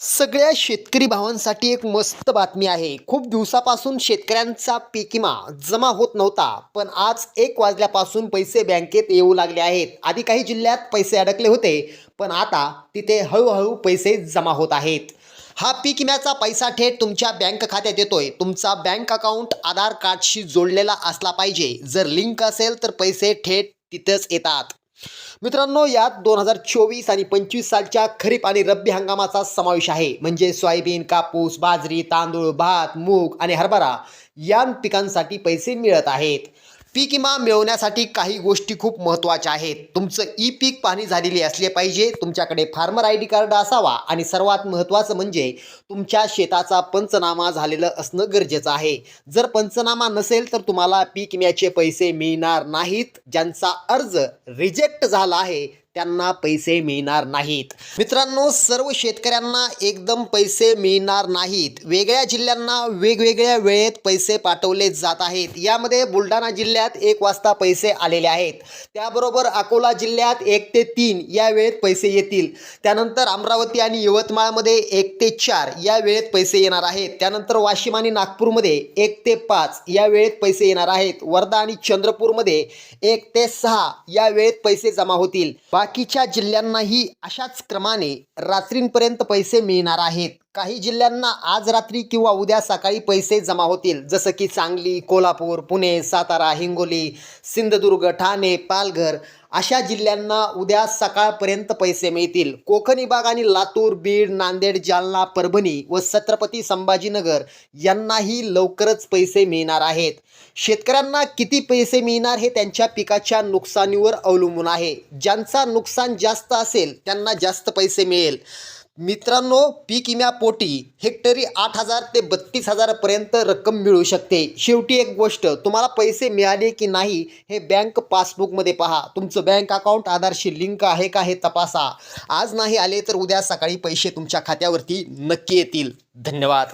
सगळ्या शेतकरी भावांसाठी एक मस्त बातमी आहे. खूप दिवसापासून शेतकऱ्यांचा पीक विमा जमा होत नव्हता पण आज एक वाजल्यापासून पैसे बँकेत येऊ लागले आहेत. आधी काही जिल्ह्यात पैसे अडकले होते पण आता तिथे हळूहळू पैसे जमा होत आहेत. हा पीक विम्याचा पैसा थेट तुमच्या बँक खात्यात येतोय. तुमचा बँक अकाउंट आधार कार्डशी जोडलेला असला पाहिजे. जर लिंक असेल तर पैसे थेट तिथंच येतात. मित्रांनो यात दोन हजार चोवीस आणि पंचवीस सालच्या खरीप आणि रब्बी हंगामाचा समावेश आहे. म्हणजे सोयाबीन कापूस बाजरी तांदूळ भात मूग आणि हरभरा या पिकांसाठी पैसे मिळत आहेत. पीक विमा मिळवण्यासाठी काही गोष्टी खूप महत्त्वाच्या आहेत. तुमचं ई पीक पाहणी झालेली असले पाहिजे. तुमच्याकडे फार्मर आय डी कार्ड असावा. आणि सर्वात महत्त्वाचं म्हणजे तुमच्या शेताचा पंचनामा झालेलं असणं गरजेचं आहे. जर पंचनामा नसेल तर तुम्हाला पीक विम्याचे पैसे मिळणार नाहीत. ज्यांचा अर्ज रिजेक्ट झाला आहे त्यांना पैसे मिळणार नाहीत. मित्रांनो सर्व शेतकऱ्यांना एकदम पैसे मिळणार नाहीत. वेगळ्या जिल्ह्यांना वेगवेगळ्या वेळेत पैसे पाठवले जात आहेत. यामध्ये बुलढाणा जिल्ह्यात एक वाजता पैसे आलेले आहेत. त्याबरोबर अकोला जिल्ह्यात एक ते तीन या वेळेत पैसे येतील. त्यानंतर अमरावती आणि यवतमाळमध्ये एक ते चार या वेळेत पैसे येणार आहेत. त्यानंतर वाशिम आणि नागपूरमध्ये एक ते पाच या वेळेत पैसे येणार आहेत. वर्धा आणि चंद्रपूरमध्ये एक ते सहा या वेळेत पैसे जमा होतील. बाकीच्या जिल्ह्यांनाही अशाच क्रमाने रात्रींपर्यंत पैसे मिळणार आहेत. काही जिल्ह्यांना आज रात्री किंवा उद्या सकाळी पैसे जमा होतील. जसं की सांगली कोल्हापूर पुणे सातारा हिंगोली सिंधुदुर्ग ठाणे पालघर अशा जिल्ह्यांना उद्या सकाळपर्यंत पैसे मिळतील. कोकण विभाग आणि लातूर बीड नांदेड जालना परभणी व छत्रपती संभाजीनगर यांनाही लवकरच पैसे मिळणार आहेत. शेतकऱ्यांना किती पैसे मिळणार हे त्यांच्या पिकाच्या नुकसानीवर अवलंबून आहे. ज्यांचा नुकसान जास्त असेल त्यांना जास्त पैसे मिळेल. मित्रांनो पीक विम्यापोटी हेक्टरी आठ हजार ते बत्तीस हजारापर्यंत रक्कम मिळू शकते. शेवटी एक गोष्ट तुम्हाला पैसे मिळाले की नाही हे बँक पासबुकमध्ये पहा. तुमचं बँक अकाउंट आधारशी लिंक आहे का हे तपासा. आज नाही आले तर उद्या सकाळी पैसे तुमच्या खात्यावरती नक्की येतील. धन्यवाद.